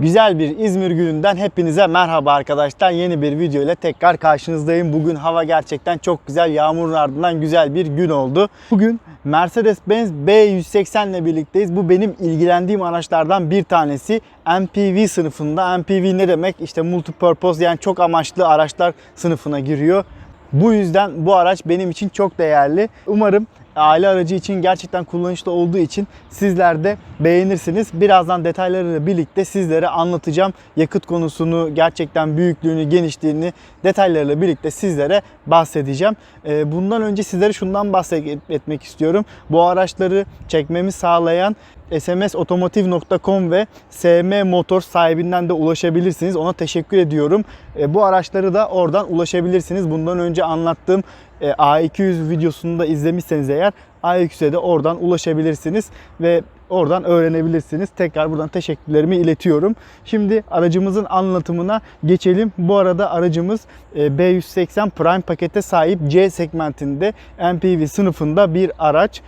Güzel bir İzmir gününden hepinize merhaba arkadaşlar. Yeni bir video ile tekrar karşınızdayım. Bugün hava gerçekten çok güzel. Yağmurun ardından güzel bir gün oldu. Bugün Mercedes-Benz B180 ile birlikteyiz. Bu benim ilgilendiğim araçlardan bir tanesi. MPV sınıfında. MPV ne demek? İşte multipurpose yani çok amaçlı araçlar sınıfına giriyor. Bu yüzden bu araç benim için çok değerli. Umarım aile aracı için gerçekten kullanışlı olduğu için sizler de beğenirsiniz. Birazdan detaylarıyla birlikte sizlere anlatacağım. Yakıt konusunu, gerçekten büyüklüğünü, genişliğini detaylarıyla birlikte sizlere bahsedeceğim. Ee, Bundan önce sizlere şundan bahsetmek istiyorum. Bu araçları çekmemi sağlayan smsotomotiv.com ve SM Motor sahibinden de ulaşabilirsiniz. Ona teşekkür ediyorum. E, Bu araçları da oradan ulaşabilirsiniz. Bundan önce anlattığım e, A200 videosunu da izlemişseniz eğer A200'e de oradan ulaşabilirsiniz ve oradan öğrenebilirsiniz. Tekrar buradan teşekkürlerimi iletiyorum. Şimdi aracımızın anlatımına geçelim. Bu arada aracımız e, B180 Prime pakete sahip C segmentinde MPV sınıfında bir araç.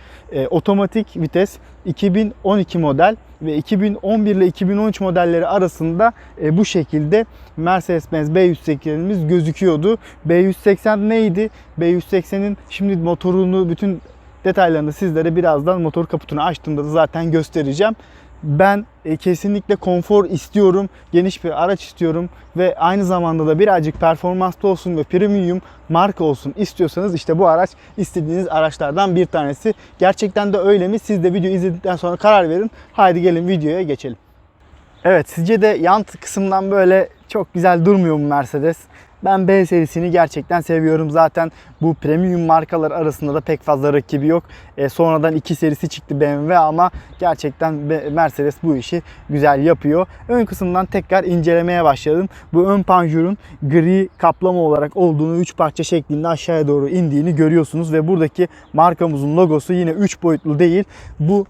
Otomatik vites 2012 model ve 2011 ile 2013 modelleri arasında e, bu şekilde Mercedes-Benz B180'imiz gözüküyordu. B180 neydi? B180'in şimdi motorunu bütün detaylarını sizlere birazdan motor kaputunu açtığımda da zaten göstereceğim. Ben e, kesinlikle konfor istiyorum, geniş bir araç istiyorum ve aynı zamanda da birazcık performanslı olsun ve premium marka olsun istiyorsanız işte bu araç istediğiniz araçlardan bir tanesi. Gerçekten de öyle mi? Siz de video izledikten sonra karar verin. Haydi gelin videoya geçelim. Evet sizce de yan kısımdan böyle çok güzel durmuyor mu Mercedes? Ben B serisini gerçekten seviyorum. Zaten bu premium markalar arasında da pek fazla rakibi yok. E, sonradan 2 serisi çıktı BMW ama gerçekten Mercedes bu işi güzel yapıyor. Ön kısımdan tekrar incelemeye başladım. Bu ön panjurun gri kaplama olarak olduğunu 3 parça şeklinde aşağıya doğru indiğini görüyorsunuz ve buradaki markamızın logosu yine 3 boyutlu değil. Bu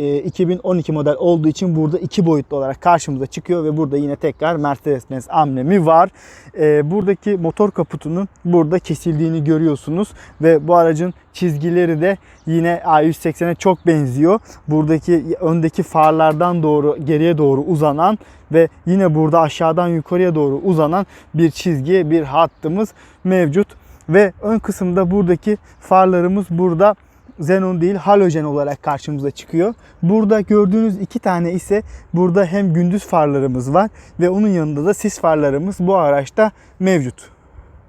2012 model olduğu için burada iki boyutlu olarak karşımıza çıkıyor ve burada yine tekrar Mercedes-Benz amblemi var. E, buradaki motor kaputunun burada kesildiğini görüyorsunuz ve bu aracın çizgileri de yine A180'e çok benziyor. Buradaki öndeki farlardan doğru geriye doğru uzanan ve yine burada aşağıdan yukarıya doğru uzanan bir çizgi, bir hattımız mevcut. Ve ön kısımda buradaki farlarımız burada xenon değil halojen olarak karşımıza çıkıyor. Burada gördüğünüz iki tane ise burada hem gündüz farlarımız var ve onun yanında da sis farlarımız bu araçta mevcut.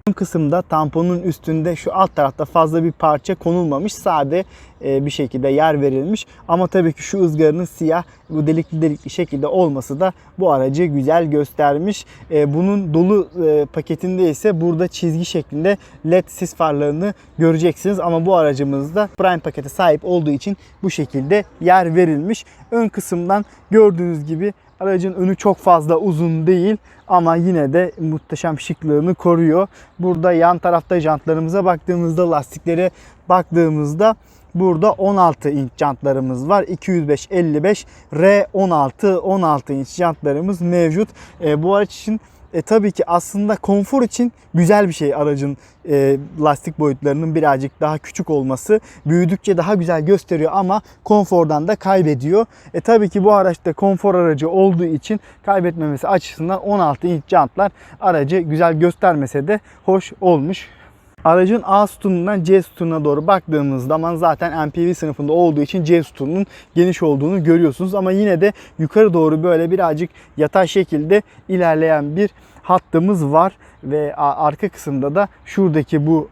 Ön kısımda tamponun üstünde şu alt tarafta fazla bir parça konulmamış. Sade e, bir şekilde yer verilmiş. Ama tabii ki şu ızgaranın siyah bu delikli delikli şekilde olması da bu aracı güzel göstermiş. E, Bunun dolu e, paketinde ise burada çizgi şeklinde led sis farlarını göreceksiniz. Ama bu aracımızda Prime pakete sahip olduğu için bu şekilde yer verilmiş. Ön kısımdan gördüğünüz gibi Aracın önü çok fazla uzun değil ama yine de muhteşem şıklığını koruyor. Burada yan tarafta jantlarımıza baktığımızda lastiklere baktığımızda burada 16 inç jantlarımız var. 205 55 R16 16 inç jantlarımız mevcut. E, bu araç için e, tabii ki aslında konfor için güzel bir şey aracın e, lastik boyutlarının birazcık daha küçük olması. Büyüdükçe daha güzel gösteriyor ama konfordan da kaybediyor. E tabii ki bu araçta konfor aracı olduğu için kaybetmemesi açısından 16 inç jantlar aracı güzel göstermese de hoş olmuş. Aracın A sütunundan C sütununa doğru baktığımız zaman zaten MPV sınıfında olduğu için C sütununun geniş olduğunu görüyorsunuz. Ama yine de yukarı doğru böyle birazcık yatay şekilde ilerleyen bir hattımız var. Ve arka kısımda da şuradaki bu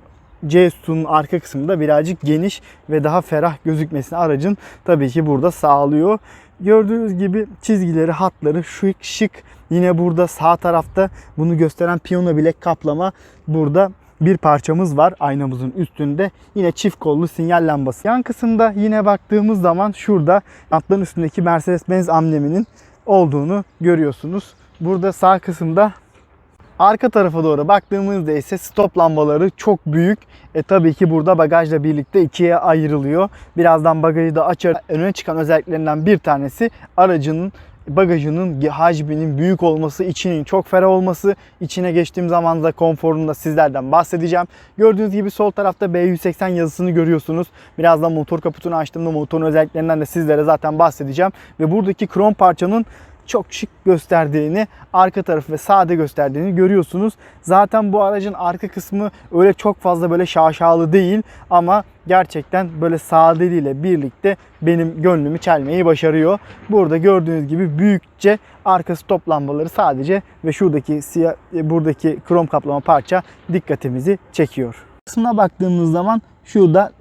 C sütunun arka kısmında birazcık geniş ve daha ferah gözükmesini aracın tabii ki burada sağlıyor. Gördüğünüz gibi çizgileri, hatları şık şık. Yine burada sağ tarafta bunu gösteren piyano bilek kaplama burada bir parçamız var aynamızın üstünde. Yine çift kollu sinyal lambası. Yan kısımda yine baktığımız zaman şurada atların üstündeki Mercedes-Benz ambleminin olduğunu görüyorsunuz. Burada sağ kısımda Arka tarafa doğru baktığımızda ise stop lambaları çok büyük. E tabii ki burada bagajla birlikte ikiye ayrılıyor. Birazdan bagajı da açar. Öne çıkan özelliklerinden bir tanesi aracının bagajının hacminin büyük olması, içinin çok ferah olması. İçine geçtiğim zaman da konforunda sizlerden bahsedeceğim. Gördüğünüz gibi sol tarafta B180 yazısını görüyorsunuz. Birazdan motor kaputunu açtığımda motorun özelliklerinden de sizlere zaten bahsedeceğim. Ve buradaki krom parçanın çok şık gösterdiğini, arka tarafı ve sade gösterdiğini görüyorsunuz. Zaten bu aracın arka kısmı öyle çok fazla böyle şaşalı değil ama gerçekten böyle sadeliğiyle birlikte benim gönlümü çelmeyi başarıyor. Burada gördüğünüz gibi büyükçe arka stop lambaları sadece ve şuradaki siyah e, buradaki krom kaplama parça dikkatimizi çekiyor. Kısmına baktığımız zaman şurada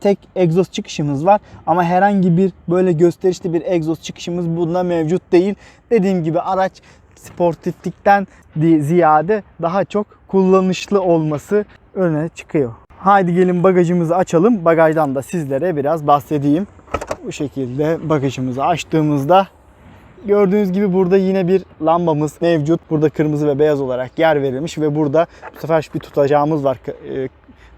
tek egzoz çıkışımız var ama herhangi bir böyle gösterişli bir egzoz çıkışımız bunda mevcut değil. Dediğim gibi araç sportiflikten ziyade daha çok kullanışlı olması öne çıkıyor. Haydi gelin bagajımızı açalım. Bagajdan da sizlere biraz bahsedeyim. Bu şekilde bagajımızı açtığımızda Gördüğünüz gibi burada yine bir lambamız mevcut. Burada kırmızı ve beyaz olarak yer verilmiş ve burada bu sefer bir tutacağımız var e,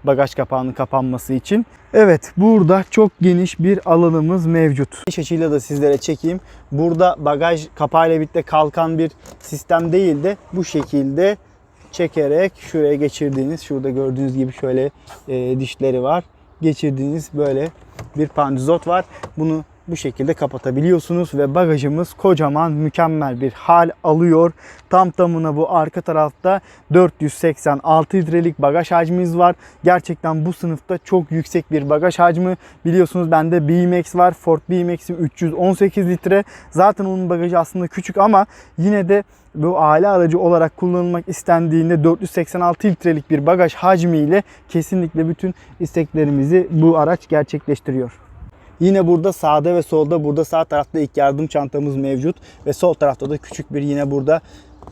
bagaj kapağının kapanması için. Evet burada çok geniş bir alanımız mevcut. İş açıyla da sizlere çekeyim. Burada bagaj kapağıyla birlikte kalkan bir sistem değil de bu şekilde çekerek şuraya geçirdiğiniz şurada gördüğünüz gibi şöyle e, dişleri var. Geçirdiğiniz böyle bir pandizot var. Bunu bu şekilde kapatabiliyorsunuz ve bagajımız kocaman mükemmel bir hal alıyor. Tam tamına bu arka tarafta 486 litrelik bagaj hacmimiz var. Gerçekten bu sınıfta çok yüksek bir bagaj hacmi. Biliyorsunuz bende BMX var. Ford BMX'im 318 litre. Zaten onun bagajı aslında küçük ama yine de bu aile aracı olarak kullanılmak istendiğinde 486 litrelik bir bagaj hacmiyle kesinlikle bütün isteklerimizi bu araç gerçekleştiriyor. Yine burada sağda ve solda burada sağ tarafta ilk yardım çantamız mevcut ve sol tarafta da küçük bir yine burada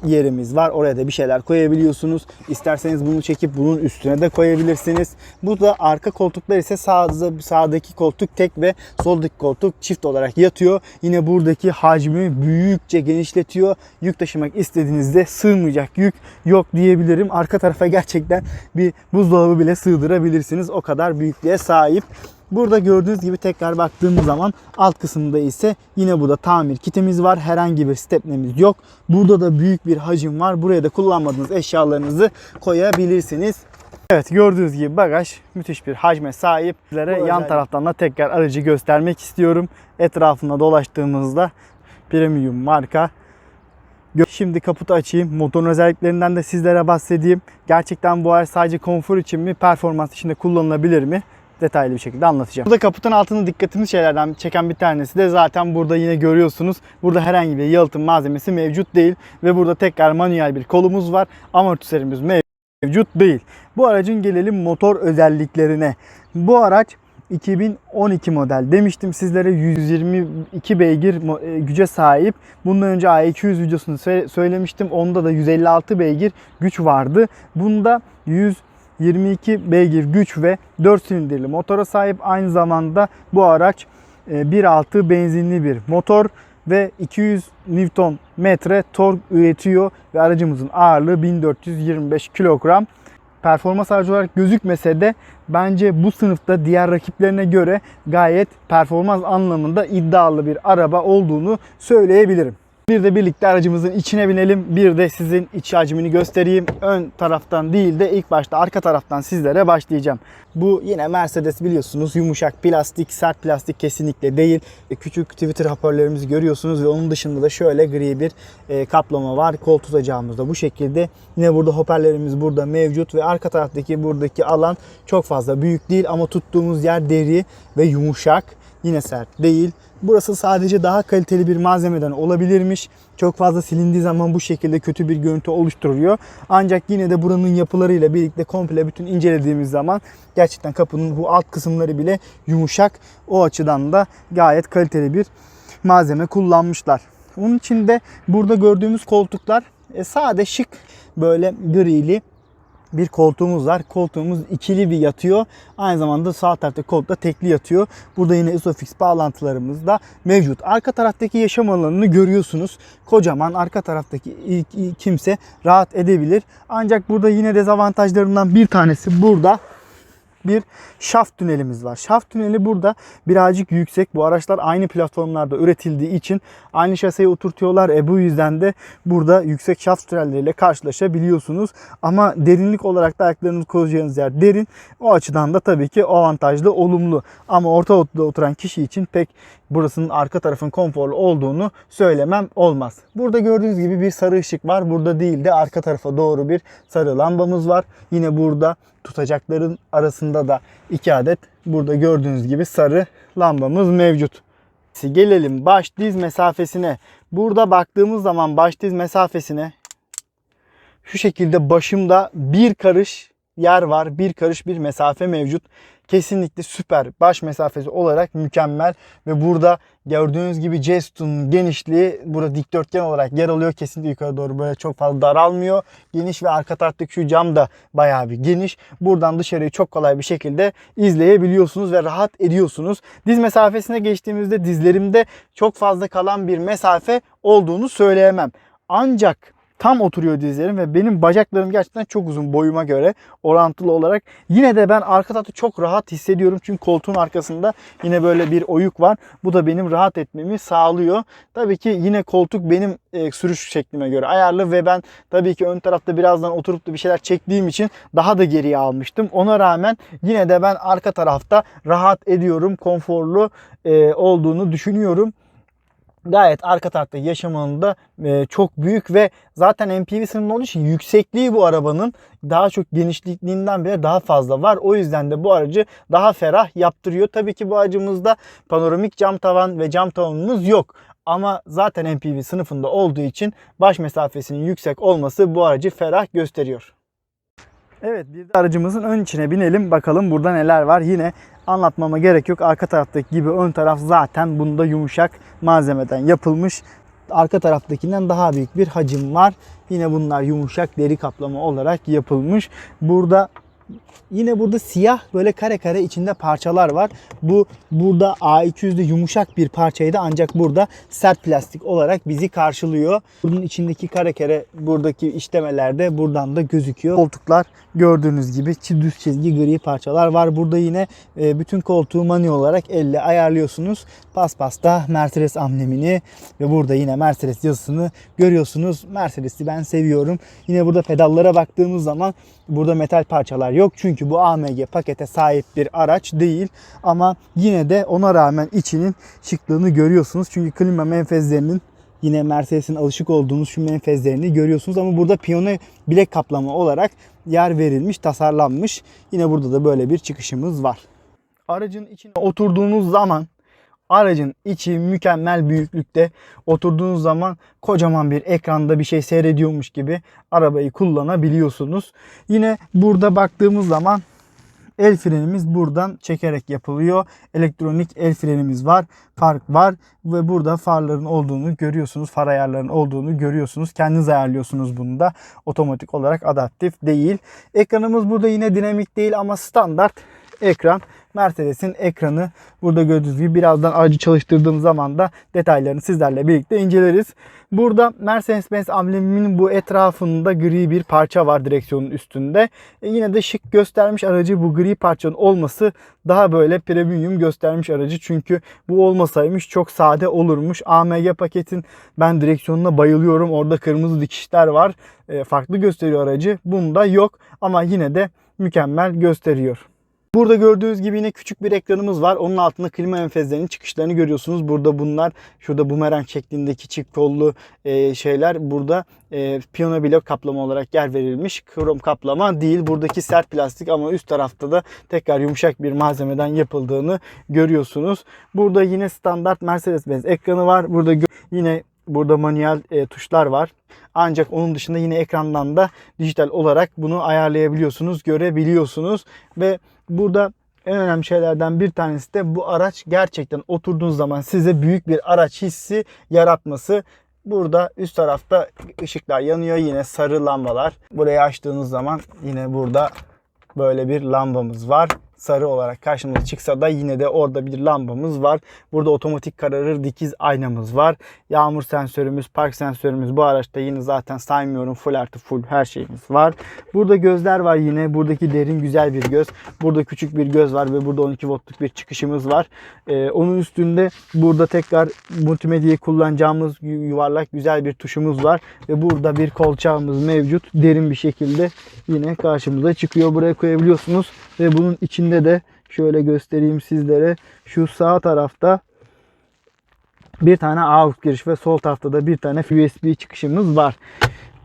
yerimiz var. Oraya da bir şeyler koyabiliyorsunuz. İsterseniz bunu çekip bunun üstüne de koyabilirsiniz. Bu da arka koltuklar ise sağda, sağdaki koltuk tek ve soldaki koltuk çift olarak yatıyor. Yine buradaki hacmi büyükçe genişletiyor. Yük taşımak istediğinizde sığmayacak yük yok diyebilirim. Arka tarafa gerçekten bir buzdolabı bile sığdırabilirsiniz. O kadar büyüklüğe sahip. Burada gördüğünüz gibi tekrar baktığımız zaman alt kısımda ise yine burada tamir kitimiz var. Herhangi bir stepnemiz yok. Burada da büyük bir hacim var. Buraya da kullanmadığınız eşyalarınızı koyabilirsiniz. Evet gördüğünüz gibi bagaj müthiş bir hacme sahip. Sizlere yan özellik. taraftan da tekrar aracı göstermek istiyorum. Etrafında dolaştığımızda premium marka Şimdi kaputu açayım. Motorun özelliklerinden de sizlere bahsedeyim. Gerçekten bu araç sadece konfor için mi, performans için de kullanılabilir mi? Detaylı bir şekilde anlatacağım. Burada kaputun altında dikkatimiz şeylerden çeken bir tanesi de zaten burada yine görüyorsunuz. Burada herhangi bir yalıtım malzemesi mevcut değil. Ve burada tekrar manuel bir kolumuz var. Amortisörümüz mevcut değil. Bu aracın gelelim motor özelliklerine. Bu araç 2012 model demiştim sizlere 122 beygir e, güce sahip. Bundan önce A200 videosunu sö- söylemiştim. Onda da 156 beygir güç vardı. Bunda 122 beygir güç ve 4 silindirli motora sahip. Aynı zamanda bu araç e, 1.6 benzinli bir motor ve 200 Newton metre tork üretiyor ve aracımızın ağırlığı 1425 kilogram performans aracı olarak gözükmese de bence bu sınıfta diğer rakiplerine göre gayet performans anlamında iddialı bir araba olduğunu söyleyebilirim. Bir de birlikte aracımızın içine binelim. Bir de sizin iç hacmini göstereyim. Ön taraftan değil de ilk başta arka taraftan sizlere başlayacağım. Bu yine Mercedes biliyorsunuz yumuşak plastik, sert plastik kesinlikle değil. E, Küçük Twitter hoparlörlerimizi görüyorsunuz ve onun dışında da şöyle gri bir e, kaplama var. Kol tutacağımız da bu şekilde. Yine burada hoparlörlerimiz burada mevcut ve arka taraftaki buradaki alan çok fazla büyük değil ama tuttuğumuz yer deri ve yumuşak. Yine sert değil. Burası sadece daha kaliteli bir malzemeden olabilirmiş. Çok fazla silindiği zaman bu şekilde kötü bir görüntü oluşturuyor. Ancak yine de buranın yapılarıyla birlikte komple bütün incelediğimiz zaman gerçekten kapının bu alt kısımları bile yumuşak. O açıdan da gayet kaliteli bir malzeme kullanmışlar. Onun için de burada gördüğümüz koltuklar e, sade şık böyle grili bir koltuğumuz var. Koltuğumuz ikili bir yatıyor. Aynı zamanda sağ tarafta koltukta tekli yatıyor. Burada yine Isofix bağlantılarımız da mevcut. Arka taraftaki yaşam alanını görüyorsunuz. Kocaman arka taraftaki kimse rahat edebilir. Ancak burada yine dezavantajlarından bir tanesi burada bir şaft tünelimiz var. Şaft tüneli burada birazcık yüksek. Bu araçlar aynı platformlarda üretildiği için aynı şaseye oturtuyorlar. E bu yüzden de burada yüksek şaft tünelleriyle karşılaşabiliyorsunuz. Ama derinlik olarak da ayaklarınızı koyacağınız yer derin. O açıdan da tabii ki avantajlı, olumlu. Ama orta oturan kişi için pek burasının arka tarafın konforlu olduğunu söylemem olmaz. Burada gördüğünüz gibi bir sarı ışık var. Burada değil de arka tarafa doğru bir sarı lambamız var. Yine burada tutacakların arasında da iki adet burada gördüğünüz gibi sarı lambamız mevcut. Gelelim baş diz mesafesine. Burada baktığımız zaman baş diz mesafesine şu şekilde başımda bir karış yer var. Bir karış bir mesafe mevcut. Kesinlikle süper. Baş mesafesi olarak mükemmel. Ve burada gördüğünüz gibi Jestun'un genişliği burada dikdörtgen olarak yer alıyor. Kesinlikle yukarı doğru böyle çok fazla daralmıyor. Geniş ve arka taraftaki şu cam da bayağı bir geniş. Buradan dışarıyı çok kolay bir şekilde izleyebiliyorsunuz ve rahat ediyorsunuz. Diz mesafesine geçtiğimizde dizlerimde çok fazla kalan bir mesafe olduğunu söyleyemem. Ancak tam oturuyor dizlerim ve benim bacaklarım gerçekten çok uzun boyuma göre orantılı olarak. Yine de ben arka tarafta çok rahat hissediyorum çünkü koltuğun arkasında yine böyle bir oyuk var. Bu da benim rahat etmemi sağlıyor. Tabii ki yine koltuk benim e, sürüş şeklime göre ayarlı ve ben tabii ki ön tarafta birazdan oturup da bir şeyler çektiğim için daha da geriye almıştım. Ona rağmen yine de ben arka tarafta rahat ediyorum. Konforlu e, olduğunu düşünüyorum gayet arka tarafta yaşamında e, çok büyük ve zaten MPV sınıfında olduğu için yüksekliği bu arabanın daha çok genişliğinden bile daha fazla var. O yüzden de bu aracı daha ferah yaptırıyor. Tabii ki bu aracımızda panoramik cam tavan ve cam tavanımız yok. Ama zaten MPV sınıfında olduğu için baş mesafesinin yüksek olması bu aracı ferah gösteriyor. Evet bir de aracımızın ön içine binelim bakalım burada neler var. Yine anlatmama gerek yok. Arka taraftaki gibi ön taraf zaten bunda yumuşak malzemeden yapılmış. Arka taraftakinden daha büyük bir hacim var. Yine bunlar yumuşak deri kaplama olarak yapılmış. Burada Yine burada siyah böyle kare kare içinde parçalar var. Bu burada A200'de yumuşak bir parçaydı ancak burada sert plastik olarak bizi karşılıyor. Bunun içindeki kare kare buradaki işlemelerde buradan da gözüküyor. Koltuklar gördüğünüz gibi düz çizgi gri parçalar var. Burada yine e, bütün koltuğu manuel olarak elle ayarlıyorsunuz. Paspasta Mercedes amblemini ve burada yine Mercedes yazısını görüyorsunuz. Mercedes'i ben seviyorum. Yine burada pedallara baktığımız zaman burada metal parçalar yok. Çünkü bu AMG pakete sahip bir araç değil. Ama yine de ona rağmen içinin şıklığını görüyorsunuz. Çünkü klima menfezlerinin yine Mercedes'in alışık olduğunuz şu menfezlerini görüyorsunuz. Ama burada piyano bilek kaplama olarak yer verilmiş, tasarlanmış. Yine burada da böyle bir çıkışımız var. Aracın içine oturduğunuz zaman Aracın içi mükemmel büyüklükte. Oturduğunuz zaman kocaman bir ekranda bir şey seyrediyormuş gibi arabayı kullanabiliyorsunuz. Yine burada baktığımız zaman el frenimiz buradan çekerek yapılıyor. Elektronik el frenimiz var. Fark var ve burada farların olduğunu görüyorsunuz. Far ayarlarının olduğunu görüyorsunuz. Kendiniz ayarlıyorsunuz bunu da. Otomatik olarak adaptif değil. Ekranımız burada yine dinamik değil ama standart ekran. Mercedes'in ekranı burada gördüğünüz gibi birazdan aracı çalıştırdığım zaman da detaylarını sizlerle birlikte inceleriz. Burada Mercedes-Benz ambleminin bu etrafında gri bir parça var direksiyonun üstünde. E yine de şık göstermiş aracı bu gri parçanın olması daha böyle premium göstermiş aracı. Çünkü bu olmasaymış çok sade olurmuş. AMG paketin ben direksiyonuna bayılıyorum. Orada kırmızı dikişler var. E, farklı gösteriyor aracı. Bunda yok ama yine de mükemmel gösteriyor. Burada gördüğünüz gibi yine küçük bir ekranımız var. Onun altında klima menfezlerinin çıkışlarını görüyorsunuz. Burada bunlar şurada bumerang şeklindeki çift kollu e, şeyler burada e, piyano blok kaplama olarak yer verilmiş. Krom kaplama değil. Buradaki sert plastik ama üst tarafta da tekrar yumuşak bir malzemeden yapıldığını görüyorsunuz. Burada yine standart Mercedes-Benz ekranı var. Burada yine Burada manuel e, tuşlar var. Ancak onun dışında yine ekrandan da dijital olarak bunu ayarlayabiliyorsunuz, görebiliyorsunuz ve burada en önemli şeylerden bir tanesi de bu araç gerçekten oturduğunuz zaman size büyük bir araç hissi yaratması. Burada üst tarafta ışıklar yanıyor yine sarı lambalar. Burayı açtığınız zaman yine burada böyle bir lambamız var sarı olarak karşımıza çıksa da yine de orada bir lambamız var. Burada otomatik kararır dikiz aynamız var. Yağmur sensörümüz, park sensörümüz bu araçta yine zaten saymıyorum. Full artı full her şeyimiz var. Burada gözler var yine. Buradaki derin güzel bir göz. Burada küçük bir göz var ve burada 12 voltluk bir çıkışımız var. Ee, onun üstünde burada tekrar multimedyayı kullanacağımız yuvarlak güzel bir tuşumuz var. Ve burada bir kolçağımız mevcut. Derin bir şekilde yine karşımıza çıkıyor. Buraya koyabiliyorsunuz. Ve bunun içinde de şöyle göstereyim sizlere. Şu sağ tarafta Bir tane AUX giriş ve sol tarafta da bir tane USB çıkışımız var.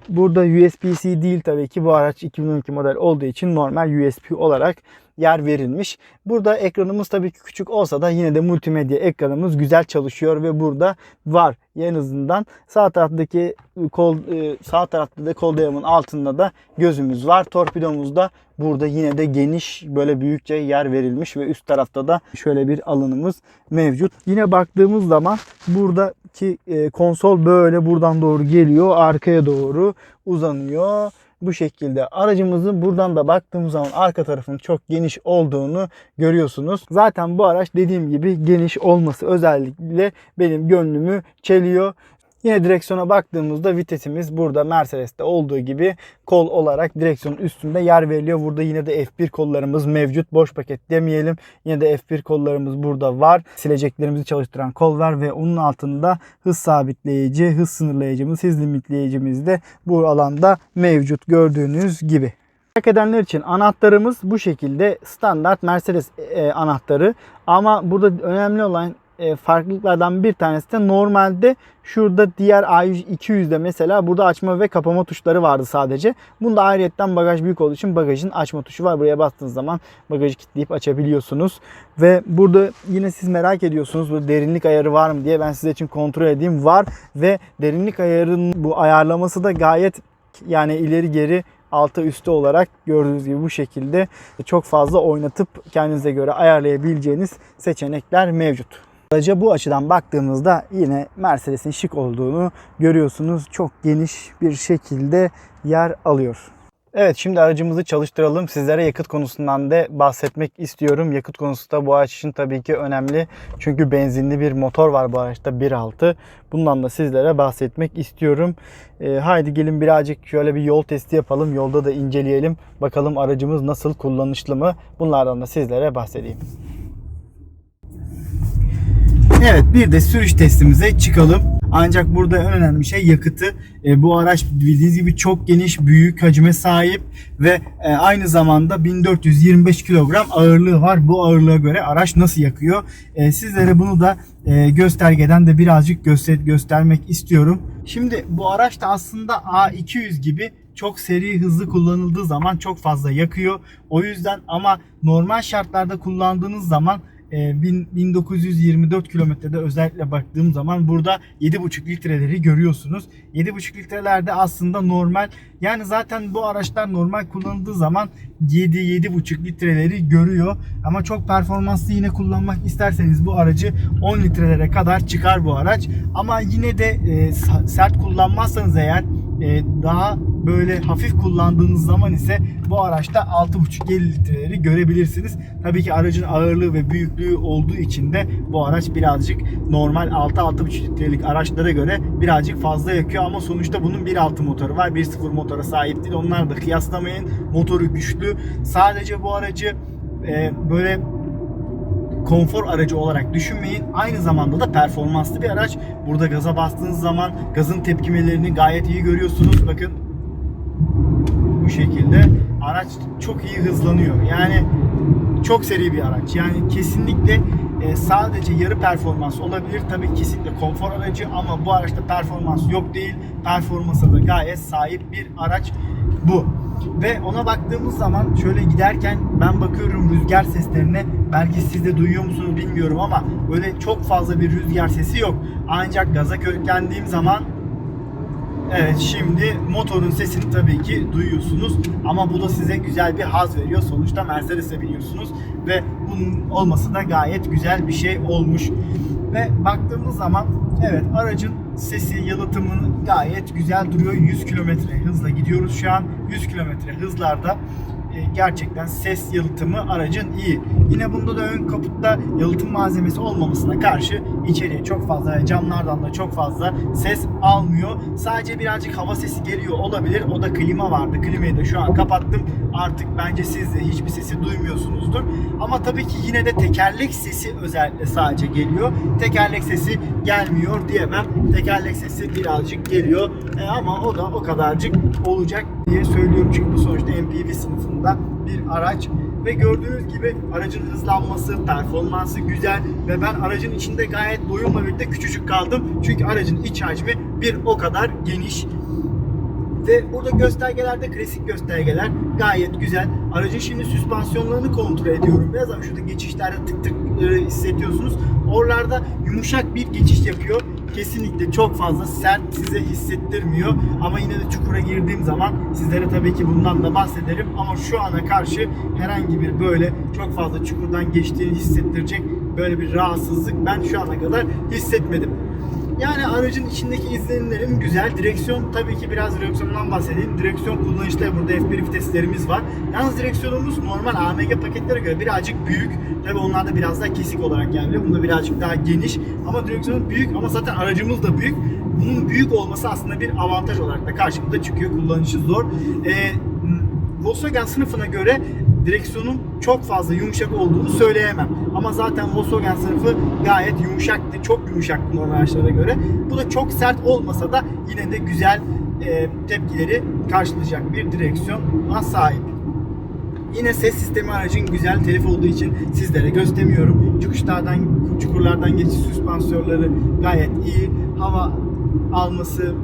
Burada USB-C değil tabii ki bu araç 2012 model olduğu için normal USB olarak yer verilmiş. Burada ekranımız tabii ki küçük olsa da yine de multimedya ekranımız güzel çalışıyor ve burada var. En azından sağ taraftaki kol e, sağ tarafta da kol dayamın altında da gözümüz var. Torpidomuzda burada yine de geniş böyle büyükçe yer verilmiş ve üst tarafta da şöyle bir alanımız mevcut. Yine baktığımız zaman buradaki e, konsol böyle buradan doğru geliyor. Arkaya doğru uzanıyor bu şekilde. Aracımızın buradan da baktığımız zaman arka tarafın çok geniş olduğunu görüyorsunuz. Zaten bu araç dediğim gibi geniş olması özellikle benim gönlümü çeliyor. Yine direksiyona baktığımızda vitesimiz burada Mercedes'te olduğu gibi kol olarak direksiyonun üstünde yer veriliyor. Burada yine de F1 kollarımız mevcut. Boş paket demeyelim. Yine de F1 kollarımız burada var. Sileceklerimizi çalıştıran kol var ve onun altında hız sabitleyici, hız sınırlayıcımız, hız limitleyicimiz de bu alanda mevcut gördüğünüz gibi. Merak edenler için anahtarımız bu şekilde standart Mercedes e, anahtarı. Ama burada önemli olan e, farklılıklardan bir tanesi de normalde şurada diğer A200'de mesela burada açma ve kapama tuşları vardı sadece. Bunda ayrıyetten bagaj büyük olduğu için bagajın açma tuşu var. Buraya bastığınız zaman bagajı kilitleyip açabiliyorsunuz. Ve burada yine siz merak ediyorsunuz bu derinlik ayarı var mı diye ben size için kontrol edeyim. Var ve derinlik ayarının bu ayarlaması da gayet yani ileri geri alta üstü olarak gördüğünüz gibi bu şekilde çok fazla oynatıp kendinize göre ayarlayabileceğiniz seçenekler mevcut. Araca bu açıdan baktığımızda yine Mercedes'in şık olduğunu görüyorsunuz. Çok geniş bir şekilde yer alıyor. Evet şimdi aracımızı çalıştıralım. Sizlere yakıt konusundan da bahsetmek istiyorum. Yakıt konusu da bu araç için tabii ki önemli. Çünkü benzinli bir motor var bu araçta 1.6. Bundan da sizlere bahsetmek istiyorum. E, haydi gelin birazcık şöyle bir yol testi yapalım. Yolda da inceleyelim. Bakalım aracımız nasıl kullanışlı mı? Bunlardan da sizlere bahsedeyim. Evet bir de sürüş testimize çıkalım. Ancak burada en önemli şey yakıtı. E, bu araç bildiğiniz gibi çok geniş, büyük hacme sahip ve e, aynı zamanda 1425 kilogram ağırlığı var. Bu ağırlığa göre araç nasıl yakıyor? E, sizlere bunu da e, göstergeden de birazcık göster göstermek istiyorum. Şimdi bu araç da aslında A200 gibi çok seri hızlı kullanıldığı zaman çok fazla yakıyor. O yüzden ama normal şartlarda kullandığınız zaman 1924 kilometrede özellikle baktığım zaman burada 7,5 litreleri görüyorsunuz. 7,5 litrelerde aslında normal yani zaten bu araçlar normal kullanıldığı zaman 7-7,5 litreleri görüyor. Ama çok performanslı yine kullanmak isterseniz bu aracı 10 litrelere kadar çıkar bu araç. Ama yine de e, sert kullanmazsanız eğer daha böyle hafif kullandığınız zaman ise bu araçta 6,5-7 litreleri görebilirsiniz. Tabii ki aracın ağırlığı ve büyüklüğü olduğu için de bu araç birazcık normal 6-6,5 litrelik araçlara göre birazcık fazla yakıyor ama sonuçta bunun 1.6 motoru var. 1.0 motora sahip değil. Onlar da kıyaslamayın. Motoru güçlü. Sadece bu aracı e, böyle konfor aracı olarak düşünmeyin. Aynı zamanda da performanslı bir araç. Burada gaza bastığınız zaman gazın tepkimelerini gayet iyi görüyorsunuz. Bakın bu şekilde araç çok iyi hızlanıyor. Yani çok seri bir araç. Yani kesinlikle e, sadece yarı performans olabilir. Tabii kesinlikle konfor aracı ama bu araçta performans yok değil. Performansa da gayet sahip bir araç bu. Ve ona baktığımız zaman şöyle giderken ben bakıyorum rüzgar seslerine. Belki siz de duyuyor musunuz bilmiyorum ama öyle çok fazla bir rüzgar sesi yok. Ancak gaza köklendiğim zaman Evet şimdi motorun sesini tabii ki duyuyorsunuz ama bu da size güzel bir haz veriyor. Sonuçta Mercedes'e biniyorsunuz ve bunun olması da gayet güzel bir şey olmuş. Ve baktığımız zaman evet aracın sesi, yalıtımı gayet güzel duruyor. 100 km hızla gidiyoruz şu an. 100 km hızlarda gerçekten ses yalıtımı aracın iyi. Yine bunda da ön kaputta yalıtım malzemesi olmamasına karşı içeriye çok fazla camlardan da çok fazla ses almıyor. Sadece birazcık hava sesi geliyor olabilir. O da klima vardı. Klimayı da şu an kapattım. Artık bence siz de hiçbir sesi duymuyorsunuzdur. Ama tabii ki yine de tekerlek sesi özellikle sadece geliyor. Tekerlek sesi gelmiyor diyemem. Tekerlek sesi birazcık geliyor. E ama o da o kadarcık olacak diye söylüyorum. Çünkü bu sonuçta MPV sınıfında bir araç ve gördüğünüz gibi aracın hızlanması, performansı güzel ve ben aracın içinde gayet boyumla birlikte küçücük kaldım. Çünkü aracın iç hacmi bir o kadar geniş. Ve burada göstergelerde klasik göstergeler gayet güzel. Aracın şimdi süspansiyonlarını kontrol ediyorum. Biraz ama şurada geçişlerde tık tıkları hissediyorsunuz. Oralarda yumuşak bir geçiş yapıyor. Kesinlikle çok fazla sert size hissettirmiyor. Ama yine de çukura girdiğim zaman sizlere tabii ki bundan da bahsederim. Ama şu ana karşı herhangi bir böyle çok fazla çukurdan geçtiğini hissettirecek böyle bir rahatsızlık ben şu ana kadar hissetmedim. Yani aracın içindeki izlenimlerim güzel. Direksiyon tabii ki biraz direksiyondan bahsedeyim. Direksiyon kullanışlı burada F1 viteslerimiz var. Yalnız direksiyonumuz normal AMG paketlere göre birazcık büyük. Tabii onlar da biraz daha kesik olarak geliyor. Bunda birazcık daha geniş. Ama direksiyon büyük ama zaten aracımız da büyük. Bunun büyük olması aslında bir avantaj olarak da karşımıza çıkıyor. Kullanışı zor. Ee, Volkswagen sınıfına göre direksiyonun çok fazla yumuşak olduğunu söyleyemem. Ama zaten Volkswagen sınıfı gayet yumuşaktı. Çok yumuşaktı normal araçlara göre. Bu da çok sert olmasa da yine de güzel e, tepkileri karşılayacak bir direksiyona sahip. Yine ses sistemi aracın güzel telif olduğu için sizlere göstermiyorum. Çıkışlardan, çukurlardan geçiş süspansiyonları gayet iyi. Hava alması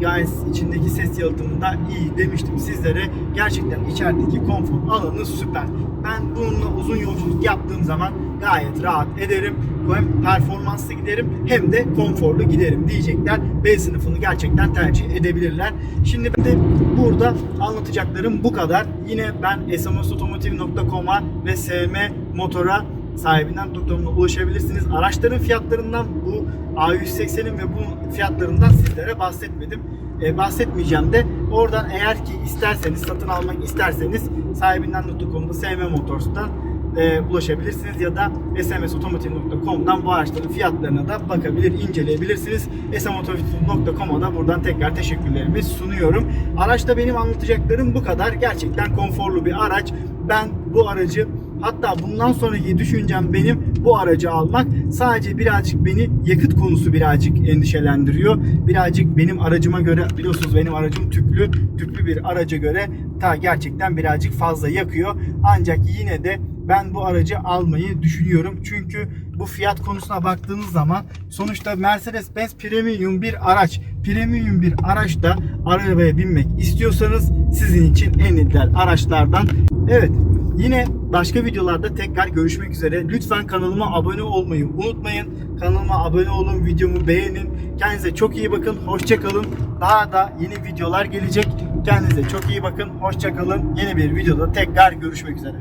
gayet içindeki ses yalıtımında iyi demiştim sizlere. Gerçekten içerideki konfor alanı süper. Ben bununla uzun yolculuk yaptığım zaman gayet rahat ederim. Hem performanslı giderim hem de konforlu giderim diyecekler. B sınıfını gerçekten tercih edebilirler. Şimdi ben de burada anlatacaklarım bu kadar. Yine ben smsotomotiv.com'a ve SM Motor'a sahibinden doktoruna ulaşabilirsiniz. Araçların fiyatlarından bu A180'in ve bu fiyatlarından sizlere bahsetmedim. E, bahsetmeyeceğim de oradan eğer ki isterseniz satın almak isterseniz sahibinden.com'da SM Motors'tan e, ulaşabilirsiniz ya da smsotomotiv.com'dan bu araçların fiyatlarına da bakabilir, inceleyebilirsiniz. smsotomotiv.com'a da buradan tekrar teşekkürlerimi sunuyorum. Araçta benim anlatacaklarım bu kadar. Gerçekten konforlu bir araç. Ben bu aracı Hatta bundan sonraki düşüncem benim bu aracı almak sadece birazcık beni yakıt konusu birazcık endişelendiriyor. Birazcık benim aracıma göre biliyorsunuz benim aracım tüplü. Tüplü bir araca göre ta gerçekten birazcık fazla yakıyor. Ancak yine de ben bu aracı almayı düşünüyorum. Çünkü bu fiyat konusuna baktığınız zaman sonuçta Mercedes-Benz Premium bir araç. Premium bir araçta arabaya binmek istiyorsanız sizin için en ideal araçlardan. Evet Yine başka videolarda tekrar görüşmek üzere. Lütfen kanalıma abone olmayı unutmayın. Kanalıma abone olun, videomu beğenin. Kendinize çok iyi bakın. Hoşçakalın. Daha da yeni videolar gelecek. Kendinize çok iyi bakın. Hoşçakalın. Yeni bir videoda tekrar görüşmek üzere.